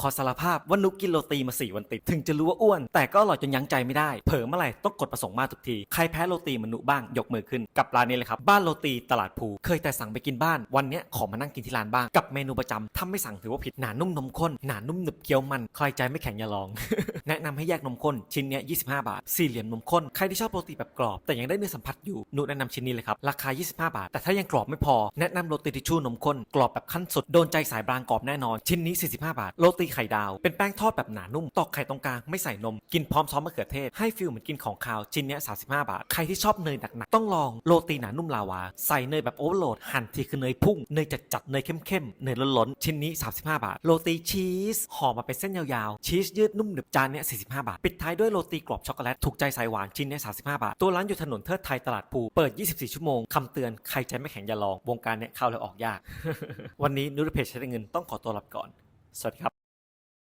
ขอสารภาพว่านุกกินโรตีมา4วันติด ถึงจะรู้ว่าอ้วน แต่ก็อร่อยจนยั้งใจไม่ได้ เผลอเมื่อไหร่ต้องกดประสงค์มากทุกที ใครแพ้โรตีเหมันนุบ้างยกมือขึ้น กับร้านนี้เลยครับ บ้านโรตีตลาดภูเคยแต่สั่งไปกินบ้าน วันนี้ขอมานั่งกินที่ร้านบ้าง กับเมนูประจำถ้าไม่สั่งถือว่าผิด หนานุ่มนมข้น หนานุ่มหนึบเคี้ยวมัน ใครใจไม่แข็งอย่าลอง แนะนำให้แยกนมข้น ชิ้นเนี้ย25 บาท สี่เหลี่ยมนมข้น ใครที่ชอบโรตีแบบกรอบ แต่ยังได้เนื้อสัมผัสอยู่นุแนะนำชิ้นนี้เลยครับ ราคา 25 บาท แต่ถ้ายังกรอบไม่พอ แนะนำโรตีทิชชู่นมข้น กรอบแบบขั้นสุด โดนใจสายบางกรอบแน่นอน ชิ้นนี้ 45 บาท โรตีไข่ดาว เป็นแป้งทอดแบบหนานุ่ม ตอกไข่ตรงกลางไม่ใส่นม กินพร้อมซอสมะเขือเทศ ให้ฟิลเหมือนกินของคาว ชิ้นเนี้ย35บาท ใครที่ชอบเนยหนักๆ ต้องลองโรตีหนานุ่มลาวา ใส่เนยแบบโอเวอร์โหลด หั่นทีคือเนยพุ่ง เนยจัดๆ เนยเข้มๆ เนยล้นๆ ชิ้นนี้ 35 บาท โรตีชีสห่อมาเป็นเส้นยาวๆ ชีสยืดนุ่มหนึบจานเนี้ย45 บาท ปิดท้ายด้วยโรตีกรอบช็อกโกแลต ถูกใจสายหวาน ชิ้นเนี้ย35 บาท ตัวร้านอยู่ถนนเทิดไทยตลาดภูเปิด 24 ชั่วโมงคำเตือนใครใจไม่แข็งอย่าลองวงการเนี้ยเข้าแล้วออกยาก วันนี้นุรเพจใช้เงินต้องขอตัวลาไปก่อนสวัสดีครับ